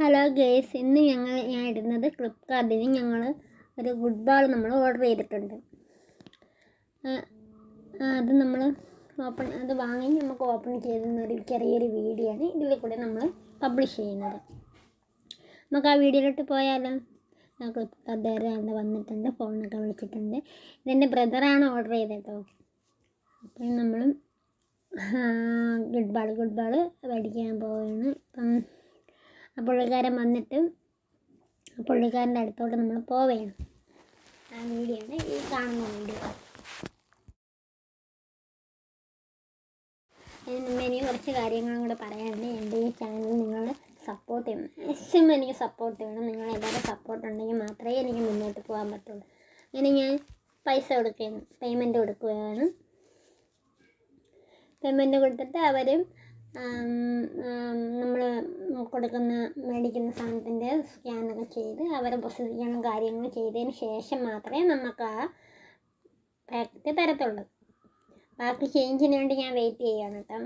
Hello guys ഇന്ന് ഞങ്ങൾ ഞാൻ ഇടുന്നത് ഫ്ലിപ്കാർട്ടിന് ഞങ്ങൾ ഒരു ഗുഡ് ബാൾ നമ്മൾ ഓർഡർ ചെയ്തിട്ടുണ്ട്. അത് നമ്മൾ ഓപ്പൺ അത് വാങ്ങി നമുക്ക് ഓപ്പൺ ചെയ്യുന്ന ഒരു ചെറിയൊരു വീഡിയോ ആണ് ഇതിൽ കൂടെ നമ്മൾ പബ്ലിഷ് ചെയ്യുന്നത്. നമുക്ക് ആ വീഡിയോയിലോട്ട് പോയാലോ? ഫ്ലിപ്കാർട്ടുകാർ അവിടെ വന്നിട്ടുണ്ട് ഫോണൊക്കെ വിളിച്ചിട്ടുണ്ട്. ഇതെന്റെ ബ്രദറാണ് ഓർഡർ ചെയ്തത് കേട്ടോ അപ്പം നമ്മൾ ഗുഡ് ബാൾ ഗുഡ് ബാൾ മേടിക്കാൻ പോവുകയാണ് അപ്പം ആ പുള്ളിക്കാരൻ വന്നിട്ട് ആ പുള്ളിക്കാരന്റെ അടുത്തോട്ട് നമ്മൾ പോവുകയാണ്. ആ വീഡിയോ ആണ് ഈ കാണുന്ന വീഡിയോ. ഇനി കുറച്ച് കാര്യങ്ങളും കൂടെ പറയാനുണ്ട്. എന്റെ ഈ ചാനൽ നിങ്ങൾ സപ്പോർട്ട് ചെയ്യണം. മാക്സിമം എനിക്ക് സപ്പോർട്ട് ചെയ്യണം നിങ്ങൾ എല്ലാവരും സപ്പോർട്ട് ഉണ്ടെങ്കിൽ മാത്രമേ എനിക്ക് മുന്നോട്ട് പോകാൻ പറ്റുള്ളൂ. അങ്ങനെ ഞാൻ പൈസ കൊടുക്കുകയാണ്. പേയ്മെന്റ് കൊടുക്കുകയാണ്. പേയ്മെന്റ് കൊടുത്തിട്ട് അവർ നമ്മൾ കൊടുക്കുന്ന മേടിക്കുന്ന സാധനത്തിന്റെ സ്കാനൊക്കെ ചെയ്ത് അവരെ പ്രൊസീജിയറും കാര്യങ്ങൾ ചെയ്തതിന് ശേഷം മാത്രമേ നമുക്ക് ആ പാക്കറ്റ് തരത്തുള്ളൂ. ബാക്കി ചേഞ്ചിന് വേണ്ടി ഞാൻ വെയിറ്റ് ചെയ്യാണ് കേട്ടോ.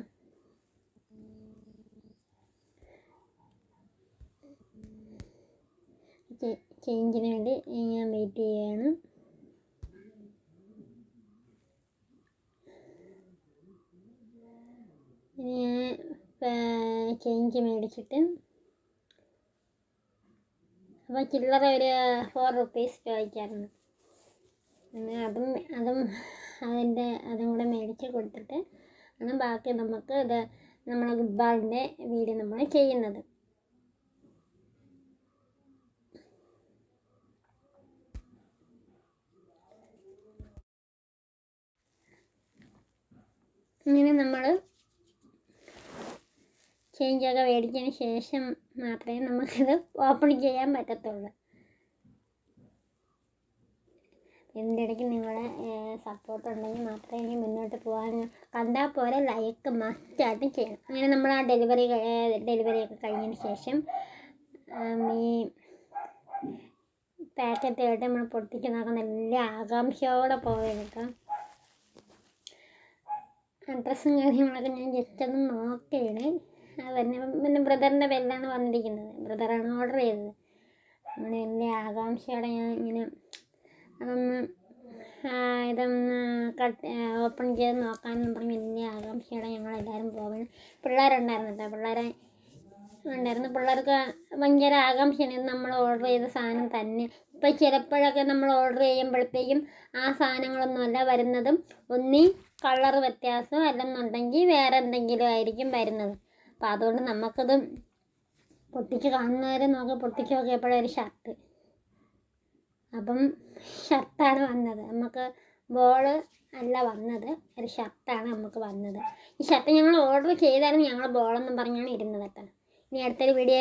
ചേഞ്ചിന് വേണ്ടി ഞാൻ വെയിറ്റ് ചെയ്യാണ് ഞാൻ ചേഞ്ച് മേടിച്ചിട്ട് അപ്പോൾ ചില്ലറ ഒരു ഫോർ റുപ്പീസ് ചോദിക്കാറുണ്ട് അതും അതും അതിന്റെ അതും കൂടെ മേടിച്ച് കൊടുത്തിട്ട് ആണ് ബാക്കി നമുക്ക് ഇത് നമ്മളെ ഗുഡ്ബാളിന്റെ വീഡിയോ നമ്മൾ ചെയ്യുന്നത്. ഇങ്ങനെ നമ്മൾ ചേഞ്ചൊക്കെ മേടിച്ചതിന് ശേഷം മാത്രമേ നമുക്കിത് ഓപ്പൺ ചെയ്യാൻ പറ്റത്തുള്ളൂ. എന്റെ ഇടയ്ക്ക് നിങ്ങളെ സപ്പോർട്ട് ഉണ്ടെങ്കിൽ മാത്രമേ ഇനി മുന്നോട്ട് പോകാൻ കണ്ടാൽ പോലെ ലൈക്ക് മസ്റ്റായിട്ടും ചെയ്യണം. അങ്ങനെ നമ്മൾ ആ ഡെലിവറി ഡെലിവറി ഒക്കെ കഴിഞ്ഞതിന് ശേഷം ഈ പാക്കറ്റ് ആയിട്ട് നമ്മൾ പൊട്ടിച്ച് നോക്കാൻ നല്ല ആകാംക്ഷയോടെ കേട്ടോ അഡ്രസ്സും കാര്യങ്ങളൊക്കെ ഞാൻ ജസ്റ്റ് ഒന്ന് നോക്കുകയാണ് പിന്നെ പിന്നെ ബ്രദറിന്റെ പേരിലാണ് വന്നിരിക്കുന്നത് ബ്രദറാണ് ഓർഡർ ചെയ്തത്. അങ്ങനെ വലിയ ആകാംക്ഷയോടെ ഞാൻ ഇങ്ങനെ അതൊന്ന് ഇതൊന്ന് കട്ട് ഓപ്പൺ ചെയ്ത് നോക്കാമെന്ന് പറഞ്ഞ് വലിയ ആകാംക്ഷയോടെ ഞങ്ങളെല്ലാവരും പോകണം പിള്ളേരുണ്ടായിരുന്നു കേട്ടോ. പിള്ളേരെ ഉണ്ടായിരുന്നു. പിള്ളേർക്ക് ഭയങ്കര ആകാംക്ഷയാണ്. നമ്മൾ ഓർഡർ ചെയ്ത സാധനം തന്നെ. ഇപ്പം ചിലപ്പോഴൊക്കെ നമ്മൾ ഓർഡർ ചെയ്യുമ്പോഴത്തേക്കും ആ സാധനങ്ങളൊന്നുമല്ല വരുന്നതും. ഒന്നീ കളർ വ്യത്യാസം അല്ലെന്നുണ്ടെങ്കിൽ വേറെ എന്തെങ്കിലും ആയിരിക്കും വരുന്നത്. അപ്പോൾ അതുകൊണ്ട് നമുക്കത് പൊട്ടിച്ച് കാണുന്നവരെ നോക്കി പൊട്ടിച്ച് നോക്കിയപ്പോഴൊരു ഷർട്ട് അപ്പം ഷർട്ടാണ് വന്നത്. നമുക്ക് ബോൾ അല്ല വന്നത്. ഒരു ഷർട്ടാണ് നമുക്ക് വന്നത്. ഈ ഷർട്ട് ഞങ്ങൾ ഓർഡർ ചെയ്തായിരുന്നു. ഞങ്ങൾ ബോളെന്നും പറഞ്ഞാണ് ഇരുന്നത് കേട്ടോ. ഇനി അടുത്തൊരു വീഡിയോ